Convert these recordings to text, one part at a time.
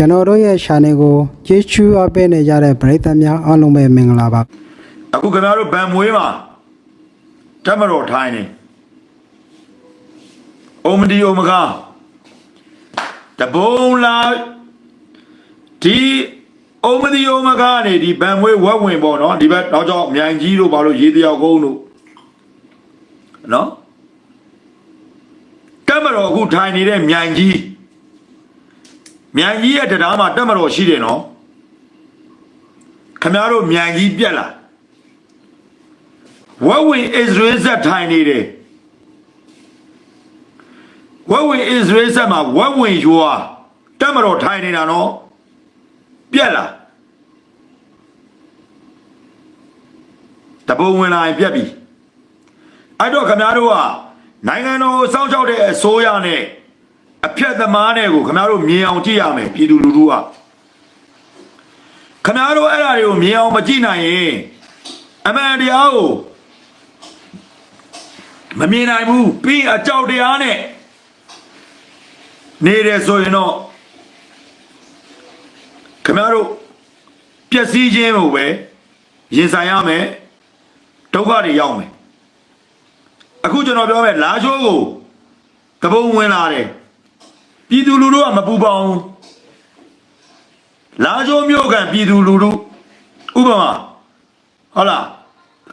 ကျွန်တော်တို့ရဲ့ channel ကိုကြည့်ချူအပ်ပေးနေကြတဲ့ပရိသတ်များအားလုံးပဲမင်္ဂလာပါအခုခင်ဗျားတို့ဗန်မွေးမှာတက်မတော်ထိုင်းနေအုံမဒီအုံမကားတဘုံလာဒီအုံမဒီအုံမကားနေဒီဗန်မွေးဝက်ဝင်ပေါ့နော်ဒီဘက်တော့ကြောင့်မြိုင်ကြီးတို့ဘာလို့ရေတယောက်ကုန်းတို့နော်တက်မတော်အခုထိုင်နေတဲ့မြိုင်ကြီး မြိုင်ကြီးရဲ့တရားမှာတက်မတော်ရှိတယ်နော်ခင်ဗျားတို့မြိုင်ကြီးပြက်လာဝက်ဝင်ဣသရေလဇက်ထိုင်နေတယ်ဝက်ဝင်ဣသရေလဇက်မှာဝက်ဝင်ယွာတက်မတော်ထိုင်နေတာနော်ပြက်လာတပုံဝင်လာရင်ပြက်ပြီအဲ့တော့ခင်ဗျားတို့ကနိုင်ငံတော်ကိုစောင့်ရှောက်တဲ့အစိုးရနဲ့ အဖြတ်သမားနဲ့ကိုခင်ဗျားတို့မြင်အောင်ကြည့်ရမယ်ပြည်သူလူထုကခင်ဗျားတို့အဲ့ဒါတွေကိုမြင်အောင်မကြည့်နိုင်ရင်အမှန်တရားကိုမမြင်နိုင်ဘူးပြီးအကြောက်တရားနဲ့နေတယ်ဆိုရင်တော့ခင်ဗျားတို့ပျက်စီးခြင်းကိုပဲရင်ဆိုင်ရမယ်ဒုက္ခတွေရောက်မယ်အခုကျွန်တော်ပြောမယ်လာချိုးကိုတပုံဝင်လာတယ် ပြည်သူလူထုကမပူပေါင်းဘူးလာချိုးမျိုးကန်ပြည်သူလူထုဥပမာဟုတ်လား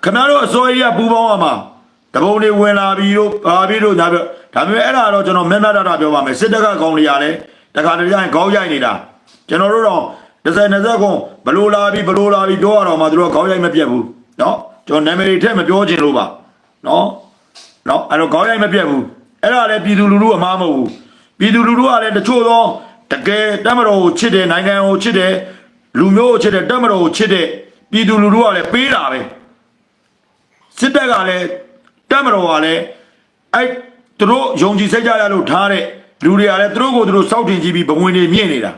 ခင်ဗျားတို့အစိုးရကပူပေါင်းရမှာ တပုံတွေဝင်လာပြီးတော့ဘာပြီးတော့ညာပြောဒါပေမဲ့အဲ့ဒါတော့ကျွန်တော်မျက်နှာတတာပြောပါမယ်စစ်တပ်ကကောင်းတွေရလဲတခါတည်းကျရင်ခေါင်းရိုက်နေတာကျွန်တော်တို့တော့30 20ခွန်ဘလို့လာပြီးဘလို့လာပြီးပြောရတော့မှသူတို့ခေါင်းရိုက်မပြတ်ဘူးเนาะကျွန်တော်နာမည်တွေထည့်မပြောချင်လို့ပါเนาะเนาะအဲ့တော့ခေါင်းရိုက်မပြတ်ဘူးအဲ့ဒါလည်းပြည်သူလူထုအမှားမဟုတ်ဘူး ပြည်သူလူထုကလည်းတချို့သောတကယ်တက်မတော်ကိုချစ်တယ်နိုင်ငံကိုချစ်တယ်လူမျိုးကိုချစ်တယ်တက်မတော်ကိုချစ်တယ်ပြည်သူလူထုကလည်းပေးတာပဲစစ်တပ်ကလည်းတပ်မတော်ကလည်းအဲ့သူတို့ယုံကြည်စိတ်ကြရလို့ထားတဲ့လူတွေကလည်းသူတို့ကိုသူတို့စောက်တင်ကြည့်ပြီးဘဝင်တွေမြင့်နေတာ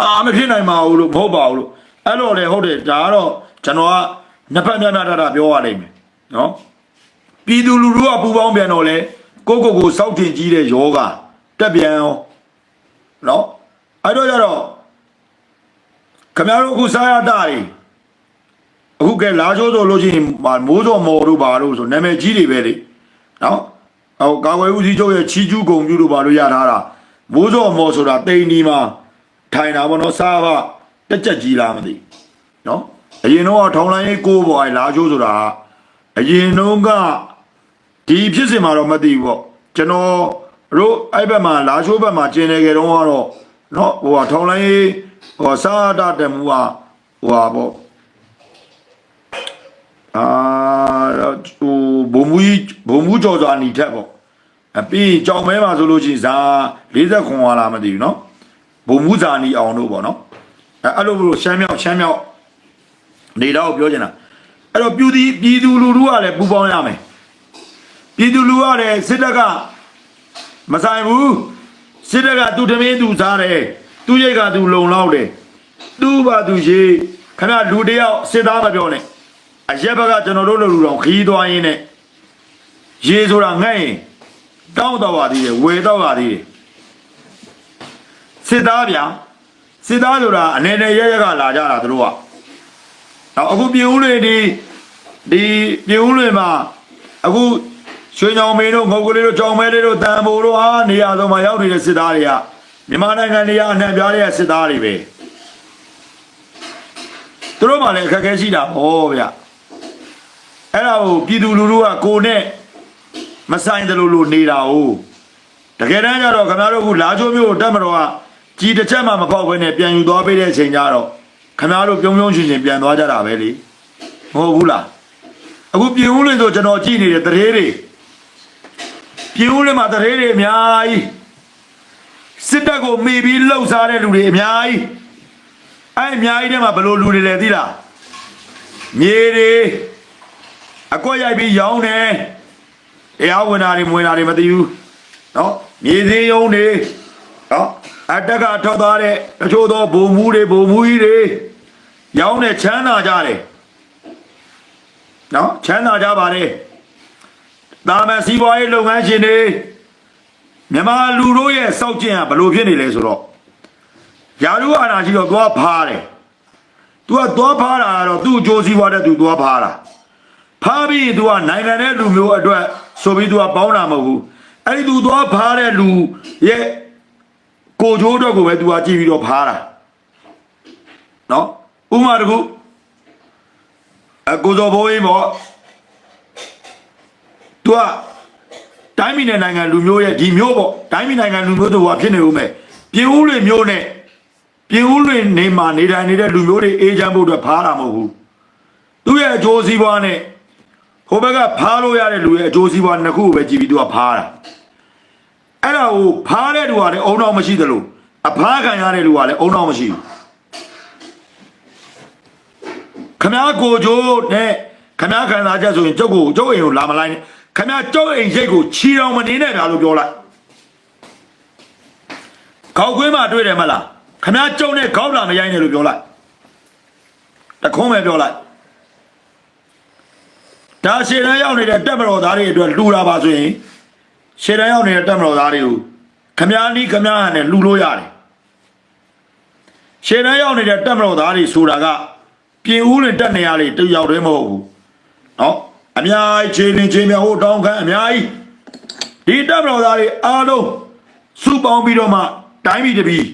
အာမဖြစ်နိုင်ပါဘူးလို့မဟုတ်ပါဘူးလို့အဲ့တော့လေဟုတ်တယ်ဒါကတော့ကျွန်တော်ကနှစ်ဖက်မျက်နှာတတာပြောရလိမ့်မယ်နော်ပြည်သူလူထုကပူပေါင်းပြန်တော့လေကိုကိုကိုစောက်တင်ကြည့်တဲ့ယောဂ တက်ပြန်အောင်နော်အဲ့တော့ကြတော့ခင်ဗျားတို့အခုစားရတာတွေအခုကဲလာချိုးဆိုလို့ရှိရင်မိုးစော်မော်တို့ဘာလို့ဆိုနာမည်ကြီးတွေပဲလေနော်ဟောကာဝယ်ဦးစီးချုပ်ရဲ့ချီကျူးကုံပြူတို့ဘာလို့ရထားတာမိုးစော်မော်ဆိုတာတိန်ဒီမှာထိုင်တာဗောနော်စားပါတက်ကြက်ကြီးလားမသိနော်အရင်တော့ထောင်လိုင်းရေးကိုပေါ်အဲလာချိုးဆိုတာအရင်တော့ကဒီဖြစ်စဉ်မှာတော့မသိဘူးပေါ့ကျွန်တော် တို့အဲ့ဘက်မှာလာချိုးဘက်မှာကျင်နေကြတော့ကတော့နော်ဟိုထောင်လိုင်းရေးဟိုစားတာတမှုကဟိုပါပေါ့ အာဟိုဘုံမူကြီးဘုံမူကြော်စွာအနီထက်ပေါ့အပြီးကြောင်မဲမှာဆိုလို့ရှိရင်ဇာ40ခွန်ဟာလားမသိဘူးเนาะဘုံမူဇာနီအောင်တို့ပေါ့เนาะအဲအဲ့လိုလိုရှမ်းမြောက်ရှမ်းမြောက်နေတော့ပြောချင်တာအဲ့တော့ပြည်သူပြည်သူလူထုကလည်းပူပေါင်းရမယ်ပြည်သူလူကလည်းစစ်တပ်က မဆိုင်ဘူးစစ်တပ်ကသူတမင်းသူစားတယ်သူရိတ်ကသူလုံလောက်တယ်သူ့ဘာသူရှိခဏလူတယောက်စစ်သားမပြောနဲ့အရက်ဘက်ကကျွန်တော်တို့လူလူတော်ခီးသွားရင်းနဲ့ရေဆိုတာငဲ့ရင်တောင်းတော့ပါသေးတယ်ဝေတော့ပါသေးတယ်စစ်သားဗျာစစ်သားဆိုတာအနေနဲ့ရက်ရက်ကလာကြတာသူတို့ကနောက်အခုပြည်ဦးတွေဒီဒီပြည်ဦးတွေမှာအခု ရွှေညောင်မင်းတို့ငုတ်ကလေးတို့ကြောင်မဲလေးတို့တန်ဖိုးတို့အားနေရာဆုံးမှာရောက်နေတဲ့စစ်သားတွေကမြန်မာနိုင်ငံနေရာအနှံ့ပြားတဲ့စစ်သားတွေပဲသူတို့မှလည်းအခက်အခဲရှိတာဟောဗျာအဲ့ဒါကိုပြည်သူလူထုကကိုနဲ့မဆိုင်တယ်လို့လို့နေတာ哦တကယ်တမ်းကျတော့ခင်ဗျားတို့ကလာချိုးမျိုးကိုတက်မတော်ကကြီးတစ်ချက်မှမပေါက်ဘဲနဲ့ပြန်ယူသွားပေးတဲ့အချိန်ကျတော့ခင်ဗျားတို့ပြုံးပြုံးရှင်ရှင်ပြန်သွားကြတာပဲလေမဟုတ်ဘူးလားအခုပြင်ဦးလင်းဆိုကျွန်တော်ကြည့်နေတဲ့တရေတွေ ပြင်ဦးလင်းမှာတရေတွေအများကြီးစစ်တပ်ကိုမေပြီးလှုပ်ရှားတဲ့လူတွေအများကြီးအဲ့အများကြီးထဲမှာဘယ်လိုလူတွေလဲသိလားမြေတွေ အကွက်ရိုက်ပြီးရောင်းတယ်တရားဝင်တာတွေမဝင်တာတွေမသိဘူးเนาะမြေစင်းယုံတွေเนาะအတက်ကထောက်သားတဲ့တချို့သောဘုံမူတွေဘုံမူကြီးတွေရောင်းတဲ့ချမ်းသာကြတယ်เนาะချမ်းသာကြပါလေ တာမန်စီးပွားရေးလုပ်ငန်းရှင်တွေမြန်မာလူတို့ရဲ့စောက်ကျင်ကဘလို့ဖြစ်နေလဲဆိုတော့ယာရုအာနာရှိတော့သွားဖားတယ်သူကသွားဖားတာကတော့သူ့အကျိုးစီးပွားတဲ့သူသွားဖားတာဖားပြီးသူကနိုင်ငံရဲ့လူမျိုးအတွက်ဆိုပြီးသူကပေါင်းတာမဟုတ်ဘူးအဲ့ဒီသူသွားဖားတဲ့လူရဲ့ကိုကျိုးတော့ကိုပဲသူကကြည့်ပြီးတော့ဖားတာနော်ဥမာတခုအကိုစောဘိုးကြီးပေါ့ तू ကတိုင်းပြည်နဲ့နိုင်ငံလူမျိုးရဲ့ဒီမျိုးပေါ့တိုင်းပြည်နိုင်ငံလူမျိုးတို့ကဖြစ်နေဦးမယ်ပြည်ဦးလွေမျိုးနဲ့ပြည်ဦးလွေနေမှာနေတိုင်းနေတဲ့လူမျိုးတွေအေးချမ်းဖို့အတွက်ဖားတာမဟုတ်ဘူးသူ့ရဲ့အကျိုးစီးပွားနဲ့ဟိုဘက်ကဖားလို့ရတဲ့လူရဲ့အကျိုးစီးပွားနှစ်ခုကိုပဲကြည့်ပြီးသူကဖားတာအဲ့ဒါကိုဖားတဲ့လူကလည်းအုံတော့မရှိသလိုအဖားခံရတဲ့လူကလည်းအုံတော့မရှိဘူးခမားကိုချိုးနဲ့ခမားခံစားချက်ဆိုရင်ကျုပ်ကိုကျုပ်အိမ်ကိုလာမလိုက်နဲ့ ခမားကျုပ်အိမ်ရိတ်ကိုချီတော်မနေနဲ့ဗျာလို့ပြောလိုက်ခေါက်ကွင်းမှာတွေ့တယ်မလားခမားကျုပ်နဲ့ခေါက်လာမရိုင်းနဲ့လို့ပြောလိုက်တခုံးပဲပြောလိုက်ဒါရှေ့တန်းရောက်နေတဲ့တက်မတော်သားတွေအတွက်လှူတာပါဆိုရင်ရှေ့တန်းရောက်နေတဲ့တက်မတော်သားတွေကိုခမားနီးခမားဟန်နဲ့လှူလို့ရတယ်ရှေ့တန်းရောက်နေတဲ့တက်မတော်သားတွေဆိုတာကပြင်ဦးလင်တက်နေရလေတူရောက်တယ်မဟုတ်ဘူးနော် အများကြီးချင်းချင်းချင်းမြဟိုတောင်းခံအများကြီးဒီတပ်မတော်သားတွေအားလုံးစုပေါင်းပြီးတော့မှတိုင်းပြည်တစ်ပြည်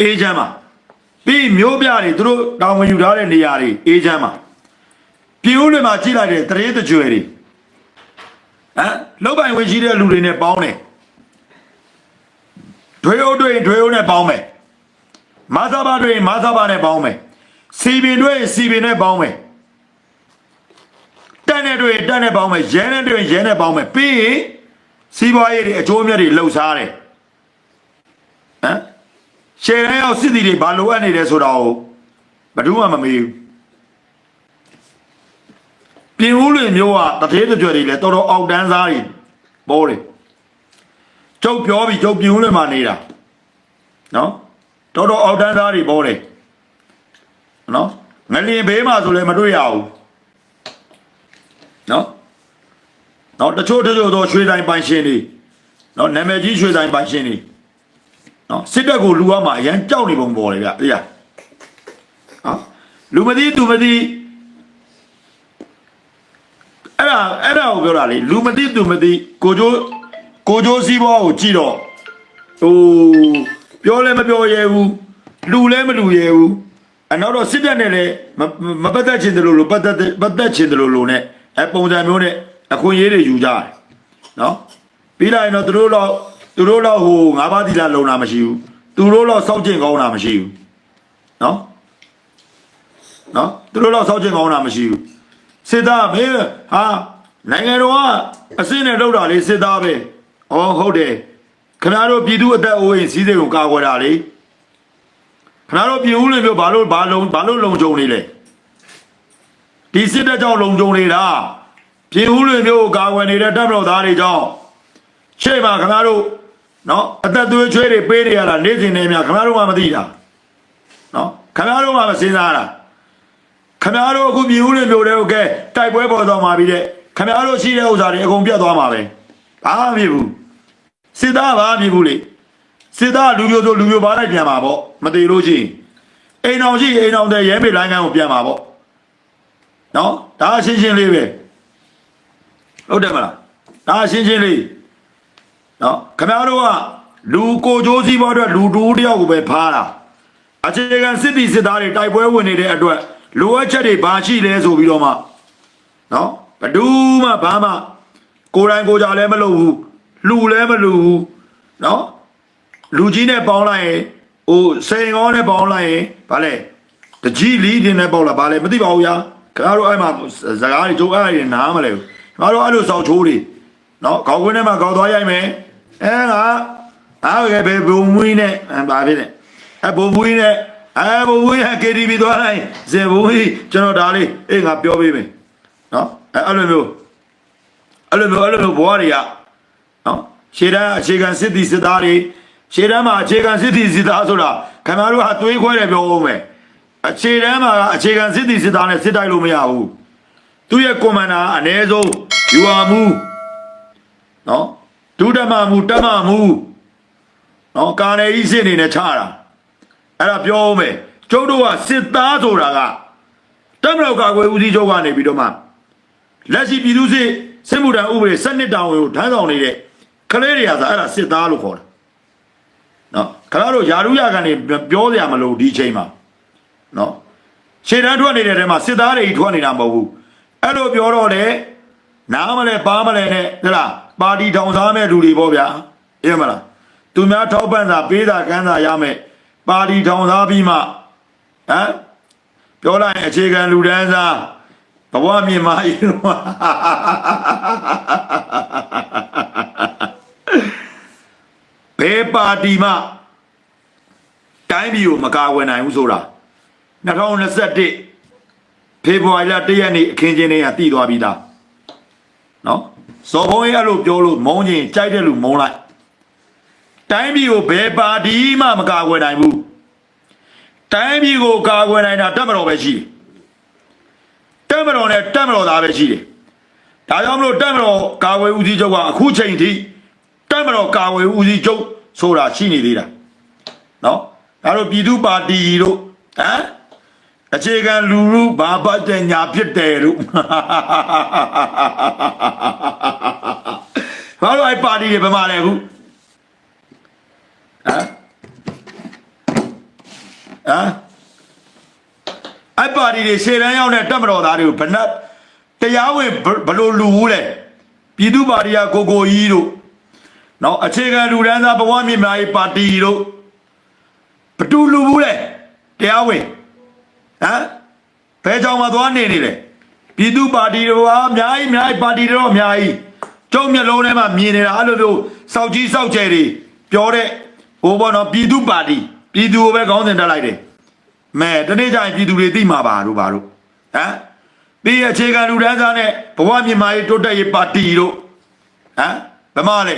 အေးချမ်းမှာပြီးမျိုးပြတွေသူတို့တောင်းဝင်ယူထားတဲ့နေရာတွေအေးချမ်းမှာပြည်ဦးတွေမှာကြည့်လိုက်တဲ့တရေတကြွယ်တွေဟမ်လောက်ပိုင်ဝင်ရှိတဲ့လူတွေနဲ့ပေါင်းတယ်ဒွေအိုတွေဒွေအိုနဲ့ပေါင်းမယ်မာသဘာတွေမာသဘာနဲ့ပေါင်းမယ်စီပင်တွေစီပင်နဲ့ပေါင်းမယ် တက်နဲ့တွေ့တက်နဲ့ပေါင်းမယ်ရဲနဲ့တွေ့ရဲနဲ့ပေါင်းမယ်ပြီးရင်စီးပွားရေးတွေအကျိုးအမြတ်တွေလှုပ်ရှားတယ်ဟမ်ရှယ်ရဲရောက်စစ်တီတွေဘာလိုအပ်နေတယ်ဆိုတာကိုဘယ်သူမှမမေးဘူးပြင်ဦးလွင်မျိုးကတသေးတကြွယ်တွေလည်းတော်တော်အောက်တန်းစားတွေပေါ်တယ်ကျုပ်ပြောပြီးကျုပ်ပြင်ဦးလွင်မှာနေတာနော်တော်တော်အောက်တန်းစားတွေပေါ်တယ်နော်ငလျင်ဘေးမှာဆိုလည်းမတွေ့ရဘူး နော်နော်တချို့တချို့သောရွှေတိုင်းပိုင်ရှင်တွေနော်နာမည်ကြီးရွှေတိုင်းပိုင်ရှင်တွေနော်စစ်တပ်ကိုလူရမှာအရန်ကြောက်နေပုံပေါ်တယ်ဗျအေးရနော်လူမသိသူမသိအဲ့ဒါအဲ့ဒါကိုပြောတာလေလူမသိသူမသိကိုကျိုးကိုကျိုးစီးပွားကိုကြည့်တော့ဟိုပြောလဲမပြောရဲဘူးလူလဲမလူရဲဘူးအနောက်တော့စစ်တပ်နဲ့လည်းမမပတ်သက်ချင်တယ်လို့လို့ပတ်သက်ပတ်သက်ချင်တယ်လို့လို့ ਨੇ အဲပုံစံမျိုးနဲ့အခွင့်အရေးတွေယူကြတယ်နော်ပြီးလိုက်ရင်တော့သူတို့တော့သူတို့တော့ဟိုငါးပါးသီလလုံတာမရှိဘူးသူတို့တော့စောက်ကျင်ကောင်းတာမရှိဘူးနော်နော်သူတို့တော့စောက်ကျင်ကောင်းတာမရှိဘူးစစ်သားမင်းဟာနိုင်ငံတော်ကအစင်းနဲ့လောက်တာလေစစ်သားပဲဩဟုတ်တယ်ခင်ဗျားတို့ပြည်သူအသက်အိုးအိမ်စီးစိမ်ကိုကာကွယ်တာလေခင်ဗျားတို့ပြည်ဦးလင်မျိုးဘာလို့ဘာလုံးဘာလို့လုံခြုံနေလဲ ဒီစစ်တပ်ကြောင့်လုံခြုံနေတာပြည်ဦးလွင်မျိုးကိုကာကွယ်နေတဲ့တပ်မတော်သားတွေကြောင့်ရှေ့မှာခင်ဗျားတို့နော်အသက်သွေးချွေးတွေပေးနေရတာနေ့စဉ်နဲ့များခင်ဗျားတို့မှမသိတာနော်ခင်ဗျားတို့မှမစင်စားတာခင်ဗျားတို့အခုပြည်ဦးလွင်မျိုးတွေကိုကဲတိုက်ပွဲပေါ်သွားမှာပြီတဲ့ခင်ဗျားတို့ရှိတဲ့ဥစ္စာတွေအကုန်ပြတ်သွားမှာပဲဘာမှမဖြစ်ဘူးစစ်သားဘာမှမဖြစ်ဘူးလေစစ်သားလူမျိုးဆိုလူမျိုးဘာလိုက်ပြန်မှာပေါ့မသေးလို့ရှိရင်အိမ်အောင်ရှိအိမ်အောင်တဲ့ရဲမေလိုင်းကန်းကိုပြန်မှာပေါ့ နော်ဒါအရှင်းရှင်းလေးပဲဟုတ်တယ်မလားဒါအရှင်းရှင်းလေးနော်ခင်ဗျားတို့ကလူကိုကြိုးစည်းပေါ်အတွက်လူတူတယောက်ကိုပဲဖားတာအခြေခံစစ်တီစစ်သားတွေတိုက်ပွဲဝင်နေတဲ့အတွက်လိုအပ်ချက်တွေဘာရှိလဲဆိုပြီးတော့မှနော်ဘယ်သူမှဘာမှကိုယ်တိုင်ကိုယ်ကြလည်းမလုပ်ဘူးလူလည်းမလူဘူးနော်လူကြီးနဲ့ပေါင်းလိုက်ရင်ဟိုစိန်ကောနဲ့ပေါင်းလိုက်ရင်ဗာလဲတကြီးလီးတင်နဲ့ပေါက်လာဗာလဲမသိပါဘူးညာ ခင်ဗျားတို့အဲ့မှာစကားတွေကြိုးအဲ့တွေနားမလဲဘူးခင်ဗျားတို့အဲ့လိုစောက်ချိုးတွေနော်ခေါင်းခွင်းထဲမှာခေါင်းသွားရိုက်မယ်အဲငါအားကပဲဘုံမွေးနဲ့အဲဗာဖြစ်တယ်အဲဘုံမွေးနဲ့အဲဘုံမွေးက KTV သွားလိုက်ဇေဘုံကြီးကျွန်တော်ဒါလေးအေးငါပြောပေးမယ်နော်အဲအဲ့လိုမျိုးအဲ့လိုမျိုးအဲ့လိုမျိုးဘွားတွေကနော်ရှေ့တန်းအခြေခံစစ်တီစစ်သားတွေရှေ့တန်းမှာအခြေခံစစ်တီစစ်သားဆိုတာခင်ဗျားတို့ဟာသွေးခွဲတယ်ပြောဦးမယ် အခြေတန်းမှာအခြေခံစစ်တီစစ်သားနဲ့စစ်တိုက်လို့မရဘူးသူရဲ့ကွန်မန်ဒါအ ਨੇ ဆုံးယူအာမူနော်ဒုဓမ္မမူတမမူနော်ကာနယ်ကြီးစစ်အနေနဲ့ချတာအဲ့ဒါပြောအောင်မယ်ကျုပ်တို့ကစစ်သားဆိုတာကတက်မတော်ကာကွယ်ဦးစီးချုပ်ကနေပြီးတော့မှလက်ရှိပြည်သူစစ်စစ်မှုထမ်းဥပဒေစနစ်တောင်ကိုထမ်းဆောင်နေတဲ့ကလေးတွေကဆိုအဲ့ဒါစစ်သားလို့ခေါ်တယ်နော်ခရတို့ယာရုရကနေပြောစရာမလိုဒီအချိန်မှာ နော်ခြေတန်းထွက်နေတဲ့ထဲမှာစစ်သားတွေထွက်နေတာမဟုတ်ဘူးအဲ့လိုပြောတော့လေနားမလဲပါမလဲနဲ့ဟဲ့လားပါတီထောင်စားမဲ့လူတွေပေါ့ဗျာအေးမလားသူများထောက်ပံ့တာပေးတာကမ်းတာရမယ်ပါတီထောင်စားပြီးမှဟမ်ပြောလိုက်ရင်အခြေခံလူတန်းစားဘဝမြင်မာကြီးတော့ဘယ်ပါတီမှတိုင်းပြည်ကိုမကာဝယ်နိုင်ဘူးဆိုတာ 2021ဖေဖော်ဝါရီလ1ရက်နေ့အခင်းကျင်းတွေကတည်သွားပြီသားနော်ဇော်ဘုံရဲ့အဲ့လိုပြောလို့မုန်းချင်းကြိုက်တဲ့လူမုန်းလိုက်တိုင်းပြည်ကိုဘယ်ပါတီမှမကာကွယ်နိုင်ဘူးတိုင်းပြည်ကိုကာကွယ်နိုင်တာတက်မတော်ပဲရှိတယ်တက်မတော်နဲ့တက်မတော်သားပဲရှိတယ်ဒါကြောင့်မလို့တက်မတော်ကာကွယ်ဦးစီးချုပ်ကအခုချိန်ထိတက်မတော်ကာကွယ်ဦးစီးချုပ်ဆိုတာရှိနေသေးတာနော်ဒါတို့ပြည်သူပါတီတို့ဟမ် အခြေခံလူလူဘာပတ်တဲ့ညာဖြစ်တယ်လို့ဘာလို့အဲ့ပါတီတွေဘယ်မှာလဲအခုဟမ်ဟမ်အဲ့ပါတီတွေရှေ့တန်းရောက်တဲ့တက်မတော်သားတွေကိုဘယ်နဲ့တရားဝင်ဘယ်လိုလူဘူးလဲပြည်သူပါတီကကိုကိုကြီးတို့နော်အခြေခံလူတန်းစားဘဝမြင့်မာရေးပါတီတို့ဘယ်သူလူဘူးလဲတရားဝင် ဟမ်ဘယ်ကြောင်မှသွားနေနေလဲပြည်သူပါတီတွေကအများကြီးအများကြီးပါတီတွေတော့အများကြီးကျုံမျက်လုံးထဲမှာမြင်နေတာအဲ့လိုမျိုးစောက်ကြီးစောက်ကျယ်တွေပြောတဲ့ဟိုဘောနော်ပြည်သူပါတီပြည်သူကိုပဲခေါင်းစဉ်တက်လိုက်တယ်မဲတနေ့ကျရင်ပြည်သူတွေသိမှာပါတို့ပါတို့ဟမ်ပြီးရအခြေခံလူတန်းစားနဲ့ဘဝမြင့်မာရေးတိုးတက်ရေးပါတီတို့ဟမ်ဘယ်မှာလဲ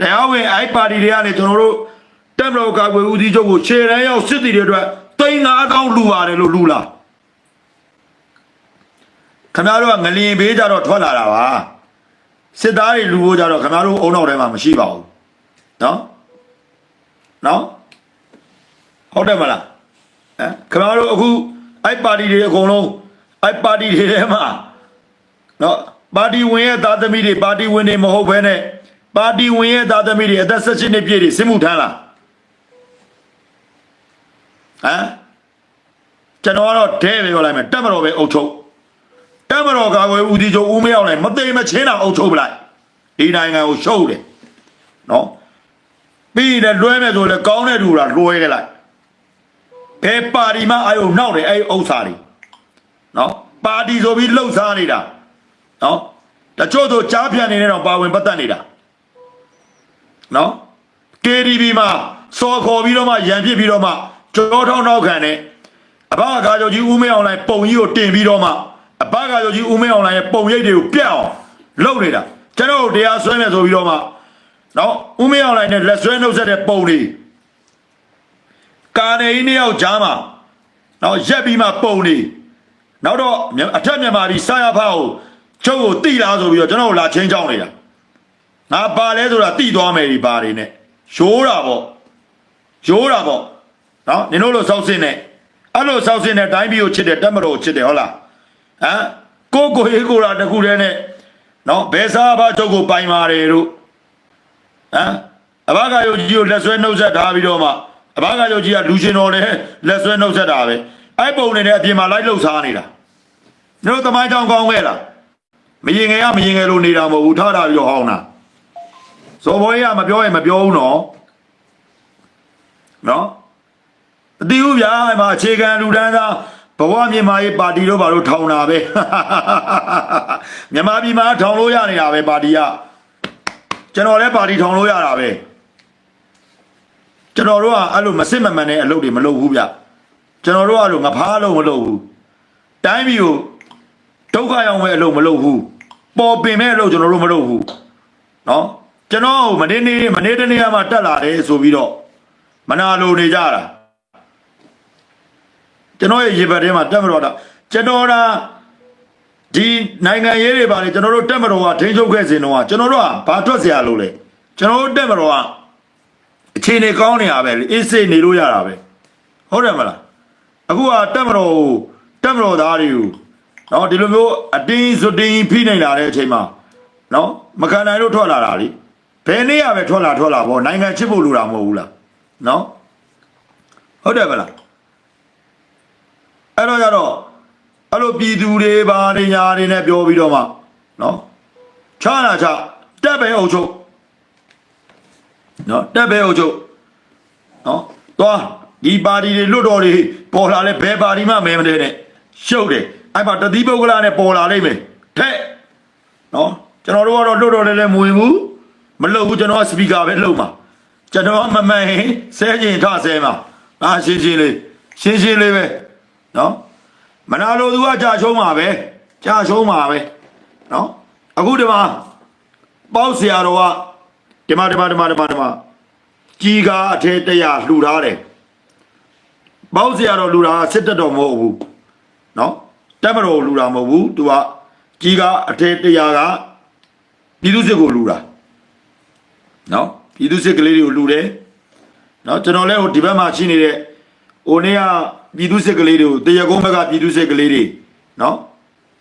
တရားဝင်အဲ့ပါတီတွေကနေကျွန်တော်တို့တက်မတော်ကာကွယ်ဦးစီးချုပ်ကိုခြေရန်ရောက်စစ်တီတွေအတွက် သိန်း9000လူပါတယ်လို့လူလားခင်ဗျားတို့ကငလျင်ဘေးကြတော့ထွက်လာတာပါစစ်သားတွေလူဖို့ကြတော့ခင်ဗျားတို့အုံနောက်ထဲမှာမရှိပါဘူးနော်နော်ဟုတ်တယ်မလားဟမ်ခင်ဗျားတို့အခုအဲ့ပါတီတွေအကုန်လုံးအဲ့ပါတီတွေထဲမှာနော်ပါတီဝင်ရဲ့သားသမီးတွေပါတီဝင်တွေမဟုတ်ဘဲနဲ့ပါတီဝင်ရဲ့သားသမီးတွေအသက်16နှစ်ပြည့်တွေစစ်မှုထမ်းလာ ဟမ်ကျွန်တော်ကတော့ဒဲပဲပြောလိုက်မယ်တက်မတော်ပဲအုပ်ချုပ်တက်မတော်ကာကွယ်ဦးစီးချုပ်ဦးမရောက်နိုင်မသိမချင်းတော့အုပ်ချုပ်ပလိုက်ဒီနိုင်ငံကိုရှုပ်တယ်နော်ပြီးရင်လွှဲမယ်ဆိုလည်းကောင်းတဲ့လူလားလွှဲခဲ့လိုက်ဘယ်ပါတီမှအာယုံနောက်တယ်အဲ့ဥစ္စာတွေနော်ပါတီဆိုပြီးလှုပ်ရှားနေတာနော်တချို့ဆိုကြားပြန်နေနေတော့ပါဝင်ပတ်သက်နေတာနော် KDB မှာစော်ခေါ်ပြီးတော့မှရန်ဖြစ်ပြီးတော့မှ ကြောထောင်းနောက်ခံနဲ့အဘကားချုပ်ကြီးဦးမင်းအောင်လိုင်းပုံကြီးကိုတင်ပြီးတော့မှအဘကားချုပ်ကြီးဦးမင်းအောင်လိုင်းရဲ့ပုံရိပ်တွေကိုပြတ်အောင်လုပ်နေတာကျွန်တော်တို့တရားစွဲမယ်ဆိုပြီးတော့မှနော်ဦးမင်းအောင်လိုင်းနဲ့လက်ဆွဲနှုတ်ဆက်တဲ့ပုံတွေကာနေကြီးနှစ်ယောက်ကြားမှာနော်ရက်ပြီးမှပုံတွေနောက်တော့အထက်မြန်မာပြည်စာရဖားကိုချုပ်ကိုတိလားဆိုပြီးတော့ကျွန်တော်တို့လာချင်းချောင်းနေတာငါပါလဲဆိုတာတိသွားမယ်ဒီပါတွေနဲ့ရိုးတာပေါ့ရိုးတာပေါ့ နော်နင်တို့လိုစောက်စင်းနဲ့အဲ့လိုစောက်စင်းနဲ့တိုင်းပြည်ကိုချစ်တယ်တက်မတော်ကိုချစ်တယ်ဟုတ်လားဟမ်ကိုကိုရေးကိုတာတခုတည်းနဲ့နော်ဘယ်စားဘာချုပ်ကိုပိုင်ပါတယ်တို့ဟမ်အဘကယုတ်ကြီးကိုလက်ဆွဲနှုတ်ဆက်ထားပြီးတော့မှအဘကယုတ်ကြီးကလူရှင်တော်နဲ့လက်ဆွဲနှုတ်ဆက်တာပဲအဲ့ပုံနေတဲ့အပြင်မှာလိုက်လှုပ်ရှားနေတာညတို့သမိုင်းကြောင်ကောင်းခဲ့လားမရင်ငယ်ကမရင်ငယ်လို့နေတာမဟုတ်ဘူးထားတာပြီးတော့ဟောင်းတာဇော်ဘောကြီးကမပြောရင်မပြောဘူးနော်နော် အတိဥဗျာအဲ့မှာအခြေခံလူတန်းသားဘဝမြန်မာရေးပါတီတို့ဘာလို့ထောင်တာပဲမြန်မာပြည်မှာထောင်လို့ရနေတာပဲပါတီကကျွန်တော်လည်းပါတီထောင်လို့ရတာပဲကျွန်တော်တို့ကအဲ့လိုမစစ်မမှန်တဲ့အလုပ်တွေမလုပ်ဘူးဗျကျွန်တော်တို့ကအဲ့လိုငဖားလို့မလုပ်ဘူးတိုင်းပြည်ကိုဒုက္ခရောက်မဲ့အလုပ်မလုပ်ဘူးပေါ်ပင်မဲ့အလုပ်ကျွန်တော်တို့မလုပ်ဘူးနော်ကျွန်တော်မနေ့နေ့မနေ့တနေ့မှတက်လာတယ်ဆိုပြီးတော့မနာလိုနေကြတာ ကျွန်တော်ရဲ့ရေဘတ်ထဲမှာတက်မတော်တာကျွန်တော်ကဒီနိုင်ငံရေးတွေပါလေကျွန်တော်တို့တက်မတော်ကထိန်းချုပ်ခဲ့စဉ်တော့ကျွန်တော်တို့ကဘာထွက်เสียလို့လဲကျွန်တော်တို့တက်မတော်ကအခြေအနေကောင်းနေရပဲလေအေးစိတ်နေလို့ရတာပဲ ဟုတ်တယ်မလားအခုကတက်မတော်ကိုတက်မတော်သားတွေကိုနော်ဒီလိုမျိုးအတင်းစွတင်းဖိနိုင်လာတဲ့အချိန်မှာနော်မကန်နိုင်လို့ထွက်လာတာလေဘယ်နေ့ရပဲထွက်လာထွက်လာပေါ့နိုင်ငံချစ်ဖို့လိုတာမဟုတ်ဘူးလားနော်ဟုတ်တယ်မလား အဲ့တော့ကြတော့အဲ့လိုပြည်သူတွေဘာတွေညာတွေနဲ့ပြောပြီးတော့မှနော်ချားလာချတက်ပဲအုပ်ချုပ်နော်တက်ပဲအုပ်ချုပ်နော်သွားဒီပါတီတွေလွတ်တော်တွေပေါ်လာလဲဘယ်ပါတီမှမဲမတဲ့နဲ့ရှုပ်တယ်အဲ့မှာတတိပုဂ္ဂလနဲ့ပေါ်လာလိမ့်မယ်တဲ့နော်ကျွန်တော်တို့ကတော့လွတ်တော်လည်းလည်းမဝင်ဘူးမလုပ်ဘူးကျွန်တော်ကစပီကာပဲလုပ်မှာကျွန်တော်ကမမှန်ရင်ဆဲကျင်ထဆဲမှာအာရှင်းရှင်းလေးရှင်းရှင်းလေးပဲ နော်မနာလိုသူကကြာရှုံးမှာပဲကြာရှုံးမှာပဲနော်အခုဒီမှာပေါ့ဆရာတော်ကဒီမှာဒီမှာဒီမှာဒီမှာဒီမှာကြီးကားအထဲတရလှူထားတယ်။ပေါ့စရာတော့လှူတာစစ်တက်တော်မဟုတ်ဘူး။နော်တက်မတော်လှူတာမဟုတ်ဘူး။ तू ကကြီးကားအထဲတရကပြည်သူစစ်ကိုလှူတာ။နော်ပြည်သူစစ်ကလေးတွေကိုလှူတယ်။နော်ကျွန်တော်လည်းဟိုဒီဘက်မှာရှိနေတဲ့ဟိုနေ့က ပြည်သူစစ်ကလေးတွေကိုတရကုန်းဘက်ကပြည်သူစစ်ကလေးတွေနော်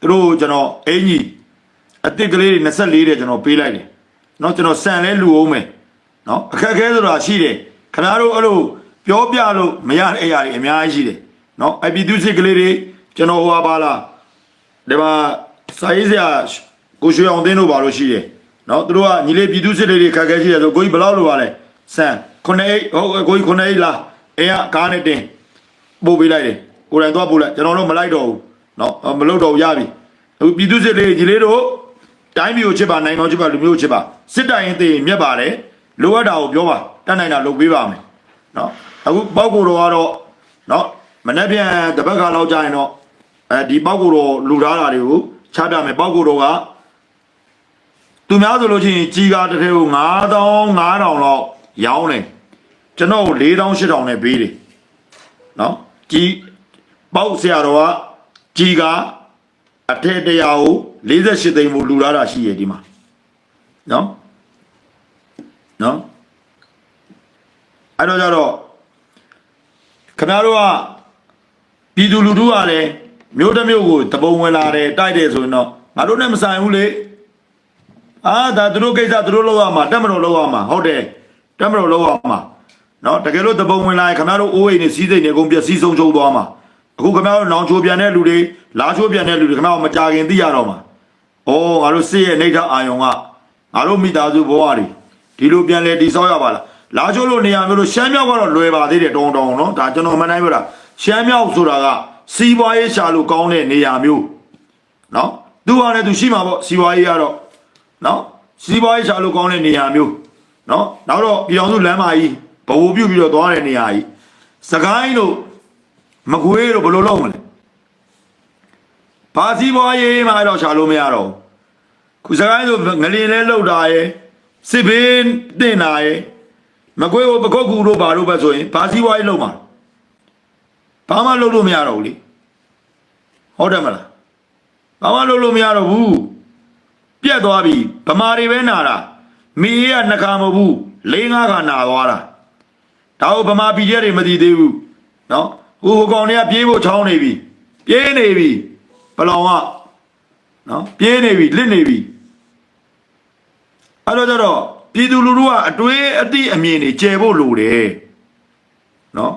သူတို့ကိုကျွန်တော်အင်ကြီးအစ်စ်ကလေးတွေ24တဲ့ကျွန်တော်ပေးလိုက်တယ်။နော်ကျွန်တော်ဆန်လဲလှူအောင်မယ်။နော်အခက်အခဲဆိုတာရှိတယ်ခင်ဗျားတို့အဲ့လိုပြောပြလို့မရတဲ့အရာတွေအများကြီးရှိတယ်နော်အပြည်သူစစ်ကလေးတွေကျွန်တော်ဟိုပါလားဒီမှာစာရေးဆရာကိုရွှေအောင်တင်းတို့ပါလို့ရှိတယ်နော်သူတို့ကညီလေးပြည်သူစစ်လေးတွေခက်ခဲရှိတယ်ဆိုကိုကြီးဘယ်လောက်လိုပါလဲစံခုနှစ်အိတ်ဟုတ်ကိုကြီးခုနှစ်အိတ်လားအဲကကားနဲ့တင် ပို့ပေးလိုက်တယ်ကိုယ်တိုင်သွားပို့လိုက်ကျွန်တော်တို့မလိုက်တော့ဘူးနော်မလုပ်တော့ဘူးရပြီအခုပြည်သူစစ်လေးညီလေးတို့ တိုင်းပြည်ကိုချစ်ပါနိုင်ငံကိုချစ်ပါလူမျိုးကိုချစ်ပါစစ်တိုင်ရင်သိရင်မြတ်ပါတယ်လိုအပ်တာကိုပြောပါတတ်နိုင်တာလုပ်ပေးပါမယ်เนาะအခုပေါက်ကိုတော်ကတော့เนาะမနေ့ပြန်တပတ်ခါလောက်ကြာရင်တော့အဲဒီပေါက်ကိုတော်လူထားတာတွေကိုချပြမယ်ပေါက်ကိုတော်ကသူများဆိုလို့ချင်းကြီးကားတစ်ထည်ကို9000 9000လောက်ရောင်းတယ်ကျွန်တော်4000 8000နဲ့ပေးတယ်เนาะ ကြီးပေါက်ဆရာတော်ကကြီးကားအထက်တရားကို48သိန်းဖို့လူလာတာရှိရဒီမှာနော်နော်အဲ့တော့ကြတော့ခင်ဗျားတို့ကပြည်သူလူထုကလည်းမြို့တစ်မြို့ကိုတပုံဝင်လာတယ်တိုက်တယ်ဆိုရင်တော့ငါတို့နဲ့မဆိုင်ဘူးလေအာဒါသူတို့ကိစ္စသူတို့လုပ်ရမှာတက်မတော်လုပ်ရမှာဟုတ်တယ်တက်မတော်လုပ်ရမှာ နော်တကယ်လို့တပုံဝင်လာရင်ခင်ဗျားတို့အိုးအိမ်နဲ့စီးစိမ်တွေအကုန်ပြည့်စည်ဆုံးချုံသွားမှာအခုခင်ဗျားတို့နောင်ချိုပြန်တဲ့လူတွေလာချိုပြန်တဲ့လူတွေခင်ဗျားတို့မကြခင်သိရတော့မှာဩငါတို့စစ်ရဲ့နေထအာယုံကငါတို့မိသားစုဘဝတွေဒီလိုပြန်လဲတိဆောက်ရပါလားလာချိုလို့နေရာမျိုးလို့ရှမ်းမြောက်ကတော့လွယ်ပါသေးတယ်တောင်းတောင်းနော်ဒါကျွန်တော်မနိုင်ဘူးလားရှမ်းမြောက်ဆိုတာကစီးပွားရေးရှာလို့ကောင်းတဲ့နေရာမျိုးနော်သူကလည်းသူရှိမှာပေါ့စီးပွားရေးကတော့နော်စီးပွားရေးရှာလို့ကောင်းတဲ့နေရာမျိုးနော်နောက်တော့ပြည်အောင်စုလမ်းမကြီး ဘဝပြုတ်ပြီးတော့သွားတဲ့နေရာကြီးစကိုင်းလို့မကွေးလို့ဘယ်လိုလုပ်မလဲဘာစီးပွားရေးမှတော့ရှာလို့မရတော့ဘူးခုစကိုင်းဆိုငလင်လဲလောက်တာရယ်စစ်ဘေးတင်တာရယ်မကွေးကိုပကုတ်ကူတို့ဘာတို့ပဲဆိုရင်ဘာစီးပွားရေးလုပ်မှာဘာမှလုပ်လို့မရတော့ဘူးလေဟုတ်တယ်မလားဘာမှလုပ်လို့မရတော့ဘူးပြက်သွားပြီဗမာတွေပဲနာတာမိအေးကနှစ်ခါမဟုတ်ဘူးလေးငါးခါနာသွားတာ ဒါကိုဗမာပြည်ကျတွေမသိသေးဘူးနော်ဟိုဟိုကောင်တွေကပြေးဖို့ချောင်းနေပြီပြေးနေပြီဘလောင်ကနော်ပြေးနေပြီလစ်နေပြီအဲ့တော့ကျတော့ပြည်သူလူထုကအတွေးအတိအမြင်တွေကျယ်ဖို့လိုတယ်နော်